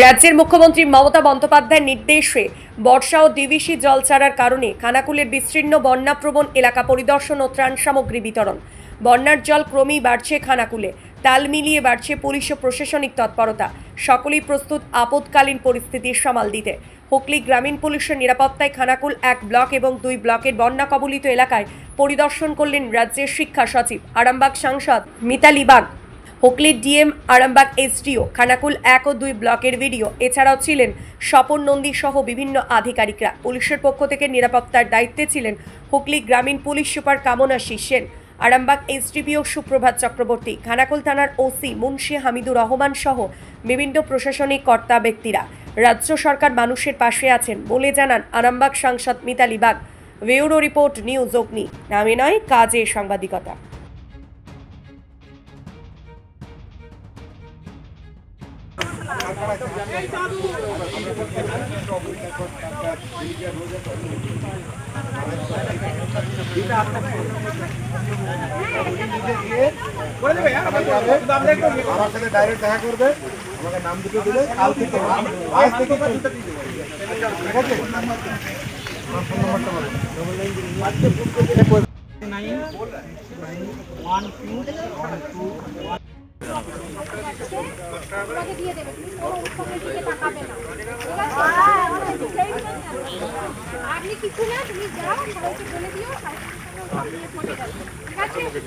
রাজ্যের মুখ্যমন্ত্রী মমতা বন্দ্যোপাধ্যায়ের নির্দেশে বর্ষা ও ডিভিসি জল ছাড়ার কারণে খানাকুলের বিস্তীর্ণ বন্যাপ্রবণ এলাকা পরিদর্শন ও ত্রাণ সামগ্রী বিতরণ। বন্যার জল ক্রমেই বাড়ছে খানাকুলে। তাল মিলিয়ে বাড়ছে পুলিশ ও প্রশাসনিক তৎপরতা। সকলেই প্রস্তুত আপদকালীন পরিস্থিতির সামাল দিতে। হুগলি গ্রামীণ পুলিশের নিরাপত্তায় খানাকুল এক ব্লক এবং দুই ব্লকের বন্যা কবলিত এলাকায় পরিদর্শন করলেন রাজ্যের শিক্ষা সচিব, আরামবাগ সাংসদ মিতালি বাগ। হুগলির ডিএম, আরামবাগ এসডিও, খানাকুল এক ও দুই ব্লকের ভিডিও এছাড়াও ছিলেন স্বপন নন্দী সহ বিভিন্ন আধিকারিকরা। পুলিশের পক্ষ থেকে নিরাপত্তার দায়িত্বে ছিলেন হুগলি গ্রামীণ পুলিশ সুপার কামনা সেন। আরামবাগ এসডিপিও সুপ্রভাত চক্রবর্তী, খানাকুল থানার ওসি মুন্সি হামিদুর রহমান সহ বিভিন্ন প্রশাসনিক কর্তা ব্যক্তিরা। রাজ্য সরকার মানুষের পাশে আছেন বলে জানান আরামবাগ সাংসদ Mitali Bag. Bureau report news Agni. নামে নয় কাজে সাংবাদিকতা। ডাইরেক্ট দেখা করবে, আমাকে নাম দুটো দিলে, কাল থেকে বলো। Nine one, two one, two তোমাকে দিয়ে দেবে তুমি কোনো উৎসবের দিকে তাকাবে না? আপনি কিছু না তুমি যাও সবাইকে বলে দিও ঠিক আছে?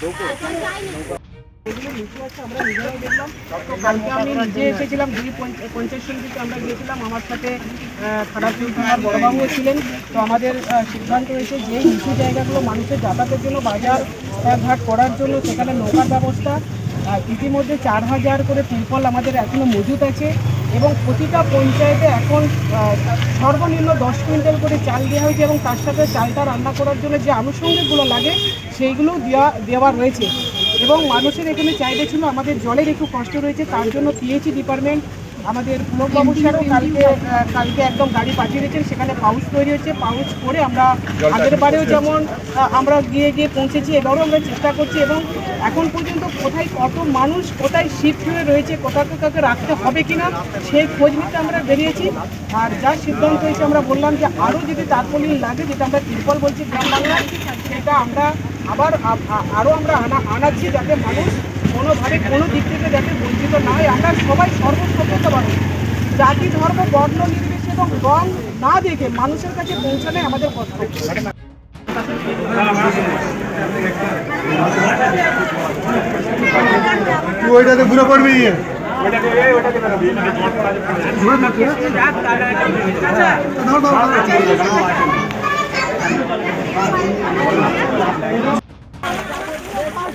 পঞ্চাশটা? আমি এসেছিলাম আমরা গিয়েছিলাম। আমার সাথে বড়বাবুও ছিলেন। তো আমাদের সিদ্ধান্ত যে জায়গাগুলো মানুষের যাতায়াতের জন্য করার জন্য সেখানে নৌকার ব্যবস্থা। ইতিমধ্যে চার হাজার করে তিরপল আমাদের এখনও মজুত আছে এবং প্রতিটা পঞ্চায়েতে এখন সর্বনিম্ন দশ কুইন্টাল করে চাল দেওয়া হয়েছে এবং তার সাথে চালটা রান্না করার জন্য যে আনুষঙ্গিকগুলো লাগে সেইগুলো দেওয়া দেওয়া রয়েছে। এবং মানুষের এখানে চাহিদা ছিল আমাদের জলের একটু কষ্ট রয়েছে তার জন্য পিএইচি ডিপার্টমেন্ট আমাদের পুলকবাবু স্যারও কালকে কালকে একদম গাড়ি পাঠিয়ে দিয়েছেন সেখানে পাউচ তৈরি হচ্ছে পাউচ করে আমরা আগের বারেও যেমন আমরা গিয়ে গিয়ে পৌঁছেছি এবারও আমরা চেষ্টা করছি এবং এখন পর্যন্ত কোথায় কত মানুষ কোথায় শিফট হয়ে রয়েছে কোথাও কাউকে রাখতে হবে কিনা সেই খোঁজ নিতে আমরা বেরিয়েছি। আর যা সিদ্ধান্ত হয়েছে আমরা বললাম যে আরও যদি তাৎপর্য লাগে যেটা আমরা তিরপল বলছি গ্রাম বাংলায় সেটা আমরা আবার আরও আমরা আনা আনাচ্ছি যাতে মানুষ কোনোভাবে কোনো দিক থেকে যাতে বঞ্চিত না হয়। আমরা সবাই সর্বসম্মতভাবে জাতি ধর্ম বর্ণ নির্বিশেষে এবং রং না দেখে মানুষের কাছে পৌঁছানোই আমাদের ওইটাতে ঘুরে পড়বি ধর,